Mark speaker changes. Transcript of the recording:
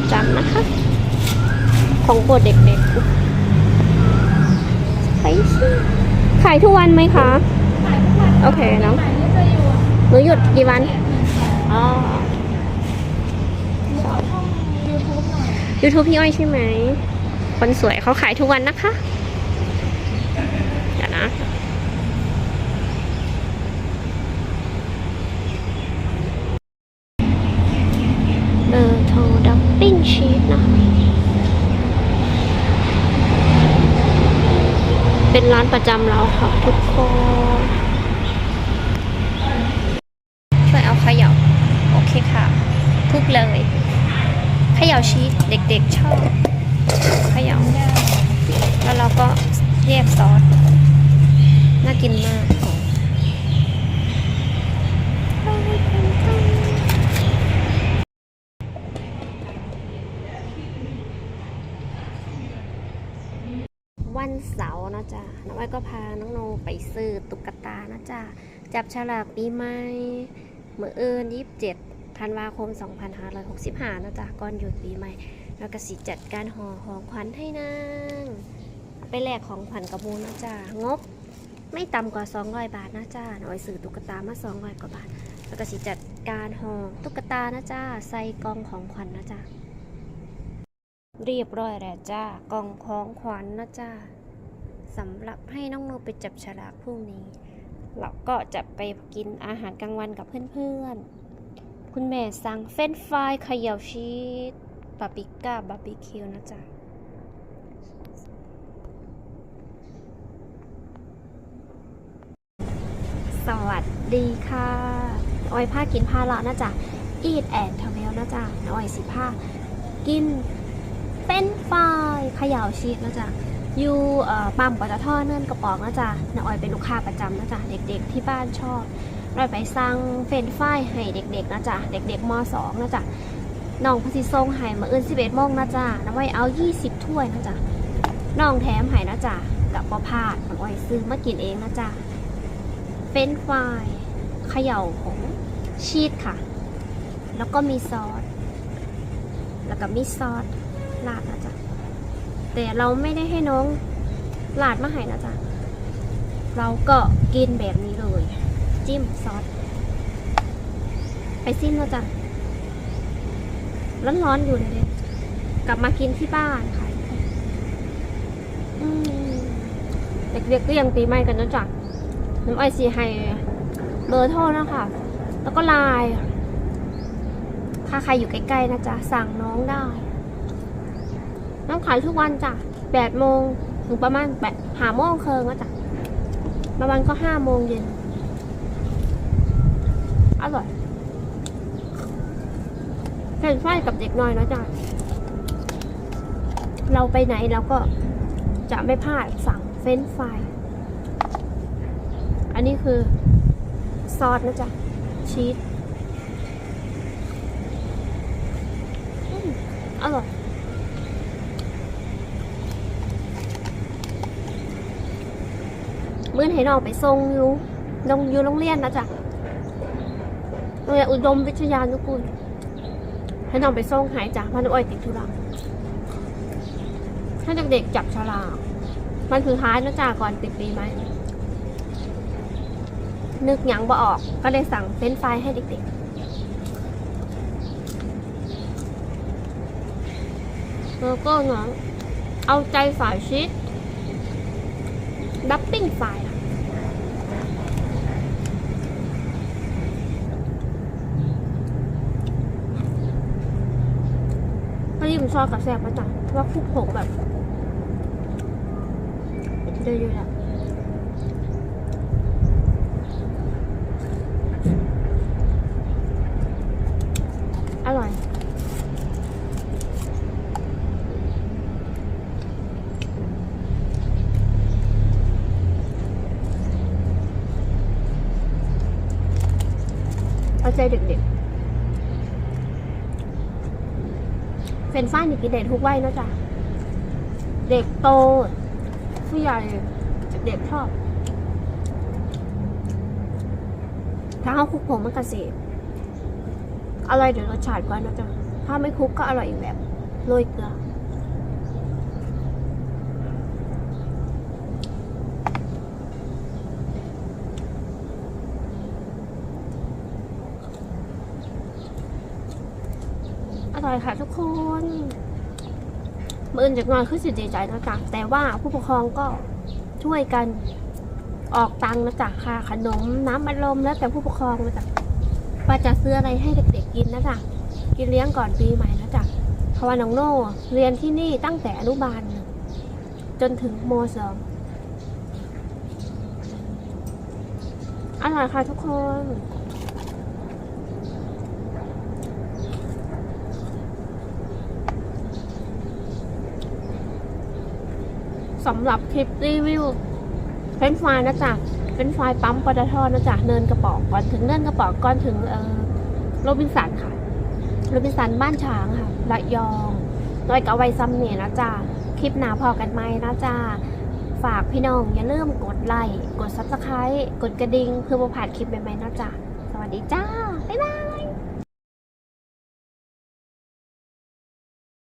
Speaker 1: ประจำนะคะ ของโปรดเด็กๆไปสิขายทุกวันไหมคะ โอเคเนาะหนูหยุดกี่วัน อ๋อ YouTube พี่อ้อยใช่ไหม คนสวยเขาขายทุกวันนะคะ เดี๋ยวนะ เบอร์โทรดับปิ้งชีสนะ เป็นร้านประจำเราค่ะทุกคนช่วยเอาเขย่าโอเคค่ะคลุกเลยเขย่าชีสเด็กๆชอบเขย่าแล้วเราก็แยกซอสน่ากินมาก วันเสาร์นะจ๊ะน้องไอ้ก็พาน้องโนไปซื้อตุ๊กตานะจ๊ะจับฉลากปีใหม่เมื่อเอิน27ธันวาคม 2565นะจ๊ะก่อนหยุดปีใหม่ แล้วก็สิจัดการห่อของขวัญให้นางไปแลกของขวัญกับมูนะจ๊ะงบไม่ต่ำกว่า 200 บาทนะจ๊ะน้องอ้อยซื้อตุ๊กตามา 200 กว่าบาท แล้วก็สิจัดการห่อตุ๊กตานะจ๊ะใส่กองของขวัญนะจ๊ะ เรียบร้อยแล้วจ้ากล่องของขวัญนะจ้าสำหรับให้น้องโนไปจับฉลากพรุ่งนี้ เราก็จะไปกินอาหารกลางวันกับเพื่อนๆ คุณแม่สั่งเฟรนฟรายเขย่าชีสปาปิก้าบาร์บีคิวนะจ๊ะสวัสดีค่ะออยผ้ากินผ้าละนะจ๊ะ Eat and Travel นะจ๊ะออยสิผ้ากิน เป็นไฟรายเขย่าชีสนะจ๊ะอยู่เอ่อปั๊มปตทเนินกระป๋องนะจ๊ะน้าออยเป็นลูกค้าประจำนะจ๊ะเด็กๆที่บ้านชอบเราไปสั่งเฟรนช์ฟรายให้เด็กๆนะจ๊ะเด็กๆม .2 นะจ๊ะน้องพสิทรงให้มาอื่น11โมงนะจ๊ะน้าออยเอา 20 ถ้วยนะจ๊ะน้องแถมให้นะจ๊ะกับปอพาดน้าออยซื้อมากินเองนะจ๊ะเฟรนช์ฟรายเขย่าของชีสค่ะ แล้วก็มีซอส แล้วก็มีซอส ลาดนะจ๊ะแต่เราไม่ได้ให้น้องลาดมาให้นะจ๊ะเราก็กินแบบนี้เลย จิ้มซอสไปซิมนะจ๊ะร้อนๆอยู่เลยกลับมากินที่บ้านค่ะเด็กๆก็ยังตีไม่กันนะจ๊ะน้ำไอซีให้เบอร์โทรนะคะ แล้วก็ไลน์ถ้าใครอยู่ใกล้ๆนะจ๊ะ สั่งน้องได้ น้องขายทุกวันจ้ะแปดโมงถึงประมาณแปดหาโมงเคิงนะจ้ะบางวันก็ห้าโมงเย็น อร่อยเฟรนช์ฟรายกับเด็กน้อยนะจ้ะเราไปไหนเราก็จะไม่พลาดสั่งเฟรนช์ฟรายอันนี้คือซอสนะจ๊ะ ชีสอร่อย มื่อให้น้องไปส่งอยู่ลงอยู่โรงเรียนนะจ๊ะโรงเรียนอุดมวิทยานุกูลให้น้องไปส่งหายจากพันอ้อยติดธุระให้เด็กๆจับฉลากมันคือท้ายนะจ๊ะก่อนติดปีไหมนึกยังบ่ออก ก็เลยสั่งเฟรนช์ฟให้เด็กๆแล้วก็เน้องเอาใจสายชีสดั บัฟปิ้งไฟล์อะถ้ายิ่มซอสกับแซ่บมาจ้ะว่าคุกผงแบบเยอะๆอะอร่อย เอา ใจเด็กๆเฟนฟรายนี่กินได้ทุกวัยนะจ๊ะ เด็กโต ผู้ใหญ่เด็กชอบ ถ้าเขาคลุกผงมันกระเสบอะไรเดี๋ยวรสชาติก่อนะจ๊ะ ถ้าถ้าไม่คลุกก็อร่อยอีกแบบ โรยเกลือ ร่อยค่ะทุกคนมื่อนจากงอนคือสิดีใจนะจ๊ะแต่ว่าผู้ปกครองก็ช่วยกันออกตังค์นะจ๊ะค่าขนมน้ำอัดลมแล้วแต่ผู้ปกครองนะจ๊ะว่าจะซื้ออะไรให้เด็กๆกินนะจ๊ะกินเลี้ยงก่อนปีใหม่นะจ๊ะเพราะว่าน้องโน่เรียนที่นี่ตั้งแต่อนุบาลจนถึงมสองอร่อยค่ะทุกคน สำหรับคลิปรีวิวเฟรนฟรายนะจ๊ะเฟรนฟรายปั๊มปตทนะจ๊ะเนินกระป๋องก่อนถึงเนินกระป๋องก่อนถึงเออโรบินสันค่ะโรบินสันบ้านฉางค่ะระยองน้อยกับไวซ้ำเนี่ยนะจ๊ะคลิปหนาพอกันไหมนะจ๊ะฝากพี่น้องอย่าลืมกดไลค์กดซับสไครต์กดกระดิ่งเพื่อบ่พลาดคลิปใหม่ๆนะจ๊ะสวัสดีจ้าบ๊ายบาย